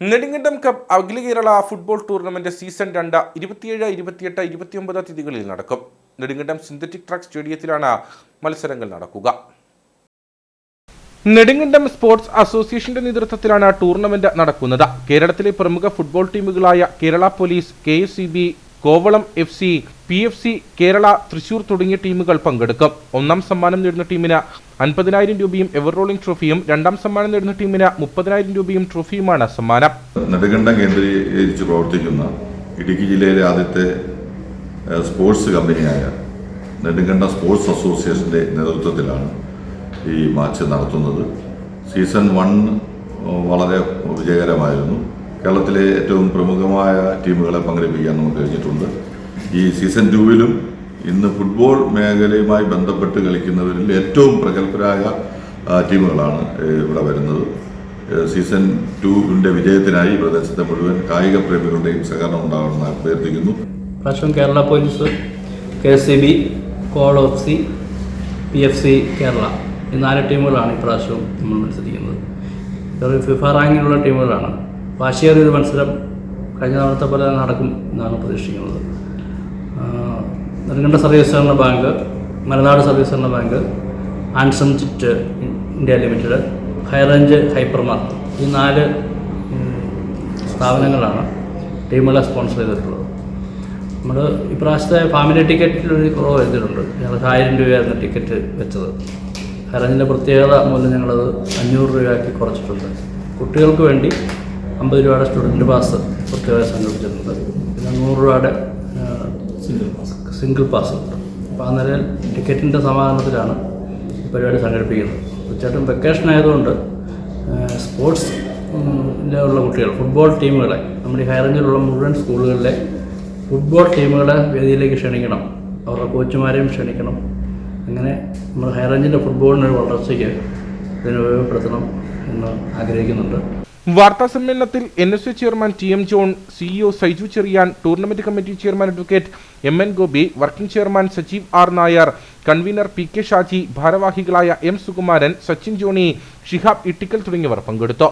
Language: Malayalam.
നെടുങ്കണ്ടം കപ്പ് അഖില കേരള ഫുട്ബോൾ ടൂർണമെന്റ് സീസൺ രണ്ട് ഇരുപത്തിയേഴ് ഇരുപത്തിയെട്ട് ഇരുപത്തിയൊമ്പത് തീയതികളിൽ നടക്കും. നെടുങ്കണ്ടം സിന്തറ്റിക് ട്രാക്ക് സ്റ്റേഡിയത്തിലാണ് മത്സരങ്ങൾ നടക്കുക. നെടുങ്കണ്ടം സ്പോർട്സ് അസോസിയേഷന്റെ നേതൃത്വത്തിലാണ് ടൂർണമെന്റ് നടക്കുന്നത്. കേരളത്തിലെ പ്രമുഖ football ടീമുകളായ Kerala police K S Kovalam F C P F C Kerala Thrissur തുടങ്ങിയ ടീമുകൾ പങ്കെടുക്കും. ഒന്നാം സമ്മാനം നേടുന്ന ടീമിന് അൻപതിനായിരം രൂപയും എവർ റോളിംഗ് ട്രോഫിയും രണ്ടാം സമ്മാനം നേടുന്ന ടീമിന് മുപ്പതിനായിരം രൂപയും ട്രോഫിയുമാണ് സമ്മാനം. നെടുകണ്ടം കേന്ദ്രീകരിച്ച് പ്രവർത്തിക്കുന്ന ഇടുക്കി ജില്ലയിലെ ആദ്യത്തെ സ്പോർട്സ് കമ്പനിയായ നെടുങ്കണ്ട സ്പോർട്സ് അസോസിയേഷന്റെ നേതൃത്വത്തിലാണ് ഈ മാച്ച് നടത്തുന്നത്. സീസൺ വൺ വളരെ വിജയകരമായിരുന്നു. കേരളത്തിലെ ഏറ്റവും പ്രമുഖമായ ടീമുകളെ പങ്കെടുപ്പിക്കാൻ നമുക്ക് കഴിഞ്ഞിട്ടുണ്ട്. ഈ സീസൺ ടൂവിലും ഇന്ന് ഫുട്ബോൾ മേഖലയുമായി ബന്ധപ്പെട്ട് കളിക്കുന്നവരിൽ ഏറ്റവും പ്രഗത്ഭരായ ടീമുകളാണ് ഇവിടെ വരുന്നത്. സീസൺ ടുവിന്റെ വിജയത്തിനായി പ്രദേശത്തെ മുഴുവൻ കായിക പ്രേമികളുടെയും സഹകരണം ഉണ്ടാകണമെന്ന് അഭ്യർത്ഥിക്കുന്നു. പ്രാവശ്യം Kerala police K S C B call of C P F C Kerala. ഈ നാല് ടീമുകളാണ് ഇപ്രാവശ്യവും നമ്മൾ മത്സരിക്കുന്നത്. ഫിഫ റാങ്കിലുള്ള ടീമുകളാണ്. വാശിയേറിയ ഒരു മത്സരം കഴിഞ്ഞ തവണത്തെ പോലെ നടക്കും എന്നാണ് പ്രതീക്ഷിക്കുന്നത്. നെടുങ്കണ്ട സർവീസ് സഹകരണ ബാങ്ക് മലനാട് സർവീസ് സഹകരണ bank Ansam chit India limited high range hyper market ഈ നാല് സ്ഥാപനങ്ങളാണ് ടീമുകളെ സ്പോൺസർ ചെയ്തിട്ടുള്ളത്. നമ്മൾ ഇപ്രാവശ്യത്തെ ഫാമിലി ടിക്കറ്റിൽ ഒരു കുറവ് വരുത്തിയിട്ടുണ്ട്. ഞങ്ങൾക്ക് ആയിരം രൂപയായിരുന്നു ടിക്കറ്റ് വെച്ചത്. ഹൈറേഞ്ചിന്റെ പ്രത്യേകത മൂലം ഞങ്ങളത് അഞ്ഞൂറ് രൂപയാക്കി കുറച്ചിട്ടുണ്ട്. കുട്ടികൾക്ക് വേണ്ടി അമ്പത് രൂപയുടെ സ്റ്റുഡന്റ് പാസ് പ്രത്യേകത സംഘടിപ്പിച്ചിട്ടുണ്ട്. പിന്നെ നൂറ് രൂപയുടെ സിംഗിൾ പാസ് സിംഗിൾ പാസ് ഉണ്ട് അപ്പോൾ ആ നിലയിൽ ടിക്കറ്റിന്റെ സമാധാനത്തിലാണ് ഈ പരിപാടി സംഘടിപ്പിക്കുന്നത്. തീർച്ചയായിട്ടും വെക്കേഷൻ ആയതുകൊണ്ട് സ്പോർട്സ് ഉള്ള കുട്ടികൾ ഫുട്ബോൾ ടീമുകളെ നമ്മുടെ ഈ ഹൈറേഞ്ചിലുള്ള മുഴുവൻ സ്കൂളുകളിലെ ഫുട്ബോൾ ടീമുകളെ വേദിയിലേക്ക് ക്ഷണിക്കണം. അവരുടെ കോച്ചുമാരെയും ക്ഷണിക്കണം. അങ്ങനെ നമ്മൾ ഹൈറേഞ്ചിന്റെ ഫുട്ബോളിനൊരു വളർച്ചയ്ക്ക് ഇതിനെ ഉപയോഗപ്പെടുത്തണം എന്ന് ആഗ്രഹിക്കുന്നുണ്ട്. വാർത്താ സമ്മേളനത്തിൽ N S U chairman T M John CEO Saiju Cherian tournament committee chairman advocate M N Gopi working chairman Sajeev R Nair convener P K Shaji ഭാരവാഹികളായ എം സുകുമാരൻ സച്ചിൻ ജോണി ഷിഹാബ് ഇട്ടിക്കൽ തുടങ്ങിയവർ പങ്കെടുത്തു.